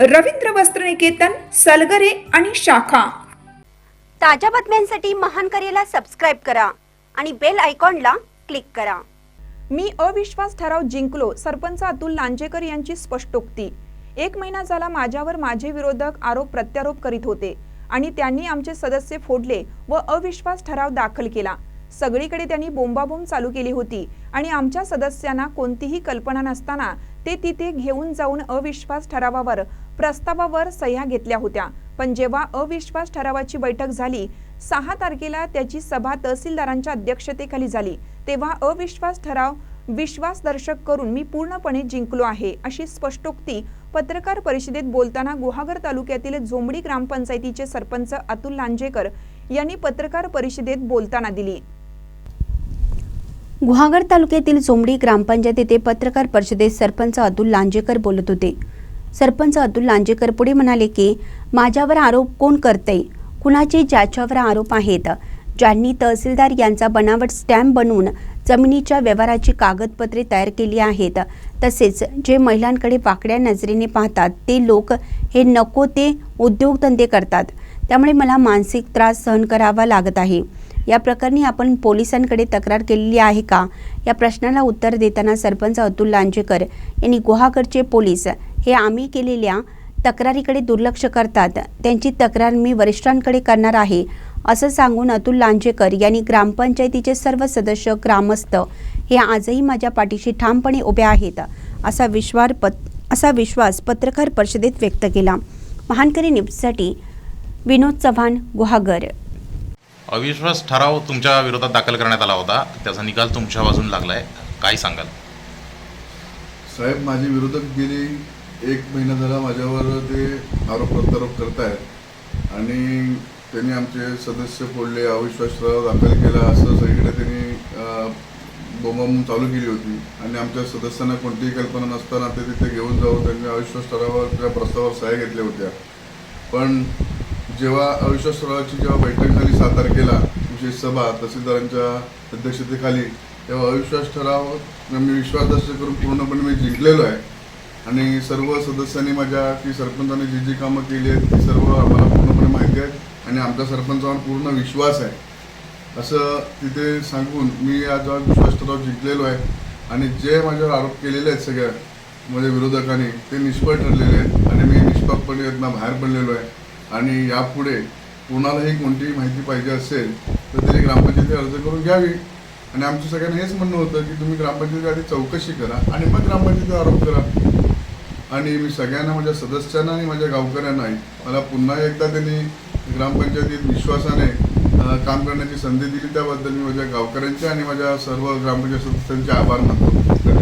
रवींद्र वस्त्रनिकेतन सलगरे आणि शाखा. ताज्या बातम्यांसाठी महान करेला सबस्क्राईब करा आणि बेल आयकॉनला क्लिक करा. मी अविश्वास ठराव जिंकलो सरपंच अतुल लांजेकर यांची स्पष्टोक्ती. एक महिना झाला माझ्यावर माझे विरोधक आरोप प्रत्यारोप करीत होते आणि त्यांनी आमचे सदस्य फोडले व अविश्वास ठराव दाखल केला. सगळीकडे त्यांनी बोंबाबोंब चालू केली होती आणि आमच्या सदस्यांना कोणतीही कल्पना नसताना ते तिथे घेऊन जाऊन अविश्वास ठरावावर प्रस्तावावर सह्या घेतल्या होत्या. पण जेव्हा अविश्वास ठरावाची बैठक झाली सहा तारखेला त्याची सभा तहसीलदारांच्या अध्यक्षतेखाली झाली. तेव्हा अविश्वास ठराव विश्वासदर्शक करून मी पूर्णपणे जिंकलो आहे अशी स्पष्टोक्ती पत्रकार परिषदेत बोलताना गुहागर तालुक्यातील झोंबडी ग्रामपंचायतीचे सरपंच अतुल लांजेकर यांनी पत्रकार परिषदेत बोलताना दिली. गुहागर तालुक्यातील जोमडी ग्रामपंचायत येथे पत्रकार परिषदेत सरपंच अतुल लांजेकर बोलत होते. सरपंच अतुल लांजेकर पुढे म्हणाले की माझ्यावर आरोप कोण करते कुणाचे ज्याच्यावर आरोप आहेत? ज्यांनी तहसीलदार यांचा बनावट स्टॅम्प बनवून जमिनीच्या व्यवहाराची कागदपत्रे तयार केली आहेत तसेच जे महिलांकडे वाकड्या नजरेने पाहतात ते लोक हे नको ते उद्योगधंदे करतात. त्यामुळे मला मानसिक त्रास सहन करावा लागत आहे. या प्रकरणी आपण पोलिसांकडे तक्रार केलेली आहे का? या प्रश्नाला उत्तर देताना सरपंच अतुल लांजेकर यांनी गुहागरचे पोलीस हे आम्ही केलेल्या तक्रारीकडे दुर्लक्ष करतात. त्यांची तक्रार मी वरिष्ठांकडे करणार आहे असं सांगून अतुल लांजेकर यांनी ग्रामपंचायतीचे सर्व सदस्य ग्रामस्थ हे आजही माझ्या पाठीशी ठामपणे उभे आहेत असा विश्वास पत असा विश्वास पत्रकार परिषदेत व्यक्त केला. महानकरी न्यूजसाठी विनोद चव्हाण गुहागर. अविश्वास ठराव तुमच्या विरोधात दाखल करण्यात आला होता. त्याचा निकाल तुमच्या बाजून लागलाय. काय सांगाल? साहेब माझे विरोधक गेली एक महिना झाला माझ्यावर ते आरोप प्रत्यारोप करतायत. आणि त्यांनी आमचे सदस्य फोडले अविश्वास ठराव दाखल केला असं सगळीकडे त्यांनी बोंबम बोंबाबोंब चालू केली होती. आणि आमच्या सदस्यांना कोणतीही कल्पना नसताना ते तिथे घेऊन जाऊन त्यांनी अविश्वास ठरावावर त्या प्रस्तावावर सह्या घेतल्या होत्या. पण जेव्हा अविश्वास ठरावाची जेव्हा बैठक झाली सात तारखेला विशेष सभा तहसीलदारांच्या अध्यक्षतेखाली तेव्हा अविश्वास ठराव मी विश्वासदर्शक करून पूर्णपणे मी जिंकलेलो आहे. आणि सर्व सदस्यांनी माझ्या की सरपंचाने जी जी कामं केली आहेत ती सर्व आम्हाला पूर्णपणे माहिती आहेत आणि आमच्या सरपंचावर पूर्ण विश्वास आहे. असं तिथे सांगून मी आज विश्वास ठराव जिंकलेलो आहे आणि जे माझ्यावर आरोप केलेले आहेत सगळ्या माझ्या विरोधकांनी ते निष्फळ ठरलेले आहेत आणि मी निष्पापपणे यातनं बाहेर पडलेलो आहे. आणि यापुढे कोणालाही कोणतीही माहिती पाहिजे असेल तर त्यांनी ग्रामपंचायती अर्ज करून घ्यावी. आणि आमचं सगळ्यांना हेच म्हणणं होतं की तुम्ही ग्रामपंचायती आधी चौकशी करा आणि मग ग्रामपंचायतीवर आरोप करा. आणि मी सगळ्यांना माझ्या सदस्यांना आणि माझ्या गावकऱ्यांना मला पुन्हा एकदा त्यांनी ग्रामपंचायतीत विश्वासाने काम करण्याची संधी दिली त्याबद्दल मी माझ्या गावकऱ्यांचे आणि माझ्या सर्व ग्रामपंचायत सदस्यांचे आभार मानतो.